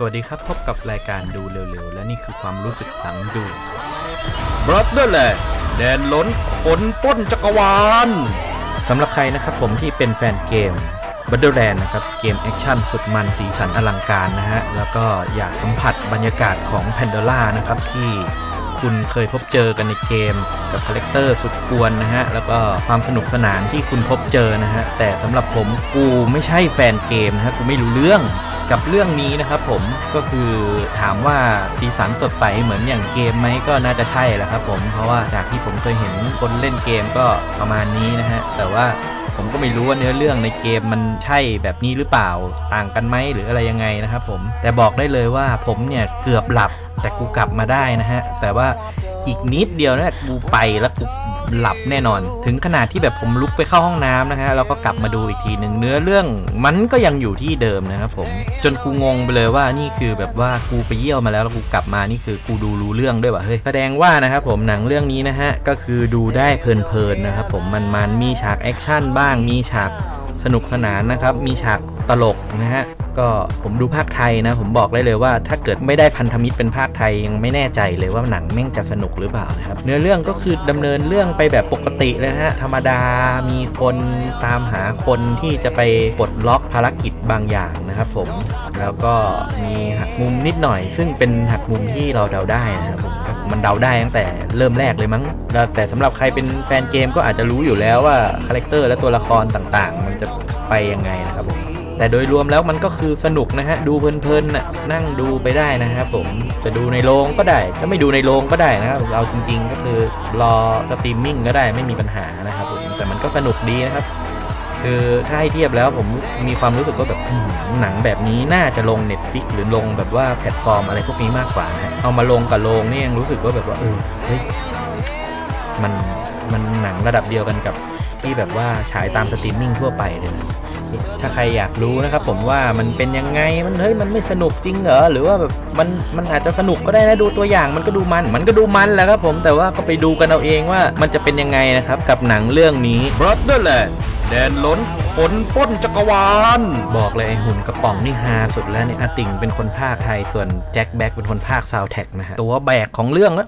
สวัสดีครับพบกับรายการดูเร็วๆ และนี่คือความรู้สึกหลังดู Brotherland แดนล้นคนป้นจักรวาลสำหรับใครนะครับผมที่เป็นแฟนเกม Borderland นะครับเกมแอคชั่นสุดมันสีสันอลังการนะฮะ แล้วก็อยากสัมผัสบรรยากาศของ Pandora นะครับที่คุณเคยพบเจอกันในเกมกับคาแรคเตอร์สุดกวนนะฮะ แล้วก็ความสนุกสนานที่คุณพบเจอนะฮะ แต่สำหรับผมกูไม่ใช่แฟนเกมนะฮะ กูไม่รู้เรื่อง กับเรื่องนี้นะครับผมก็คือถามว่าสีสันสดใสเหมือนอย่างเกมไหมก็น่าจะใช่แหละครับผมเพราะว่าจากที่ผมเคยเห็นคนเล่นเกมก็ประมาณนี้นะฮะแต่ว่าผมก็ไม่รู้ว่าเนื้อเรื่องในเกมมันใช่แบบนี้หรือเปล่าต่างกันไหมหรืออะไรยังไงนะครับผมแต่บอกได้เลยว่าผมเนี่ยเกือบหลับแต่กูกลับมาได้นะฮะแต่ว่าอีกนิดเดียวนะกูไปแล้วกู หลับแน่นอน ถึงขนาดที่แบบผมลุกไปเข้าห้องน้ำนะฮะแล้วก็กลับมาดูอีกทีหนึ่งเนื้อเรื่องมันก็ยังอยู่ที่เดิมนะครับผมจนกูงงไปเลยว่านี่คือแบบว่ากูไปเยี่ยวมาแล้วแล้วกูกลับมานี่คือกูดูรู้เรื่องด้วยว่ะเฮ้ยแสดงว่านะครับผมหนังเรื่องนี้นะฮะก็คือดูได้เพลินๆนะครับผมมันมันมีฉากแอคชั่นบ้างมีฉาก สนุกสนานนะครับ มีฉากตลกนะฮะ ก็ผมดูภาคไทยนะ ผมบอกได้เลยว่า ถ้าเกิดไม่ได้พันธมิตรเป็นภาคไทยยังไม่แน่ใจเลยว่าหนังแม่งจะสนุกหรือเปล่านะครับ เนื้อเรื่องก็คือดำเนินเรื่องไปแบบปกติเลยฮะ ธรรมดา มีคนตามหาคนที่จะไปปลดล็อกภารกิจบางอย่างนะครับผม แล้วก็มีหักมุมนิดหน่อย ซึ่งเป็นหักมุมที่เราเดาได้นะครับผม มันเดาได้ตั้งแต่เริ่มแรกเลยมั้ง แต่สำหรับใครเป็นแฟนเกมก็อาจจะรู้อยู่แล้วว่าคาแรคเตอร์และตัวละครต่างๆ มันจะไปยังไงนะครับผมแต่โดยรวมแล้วมันก็คือสนุกนะฮะ ดูเพลินๆน่ะนั่งดูไปได้นะครับผมจะดูในโรงก็ได้จะไม่ดูในโรงก็ได้นะครับเอาจริง ๆ ก็คือรอสตรีมมิ่งก็ได้ไม่มีปัญหานะครับผมแต่มันก็สนุกดีนะครับ คือถ้าให้เทียบแล้วผมมีความรู้สึกว่าแบบหนังแบบนี้น่าจะลง Netflix หรือลงแบบว่าแพลตฟอร์มอะไรพวกนี้มากกว่านะเอามาลงกับโรงนี่ยังรู้สึกว่าแบบว่าเออเฮ้ยมันมันหนังระดับเดียวกันกับที่แบบว่าฉายตามสตรีมมิ่งทั่วไปเลยนะถ้าใครอยากรู้นะครับผมว่ามันเป็นยังไงมันเฮ้ยมันไม่สนุกจริงเหรอหรือว่าแบบมันมันอาจจะสนุกก็ได้นะดูตัวอย่างมันก็ดูมัน มันก็ดูมันแหละครับผมแต่ว่าก็ไปดูกันเอาเองว่ามันจะเป็นยังไงนะครับกับหนังเรื่องนี้ Brotherland แดนล้นคนป้นจักรวาล บอกเลยไอหุ่นกระป๋องนี่ฮาสุดแล้วเนี่ยอาติ่งเป็นคนภาคไทยส่วนแจ็คแบ็กเป็นคนภาคซาวแท็กนะฮะ ตัวแบกของเรื่องแล้ว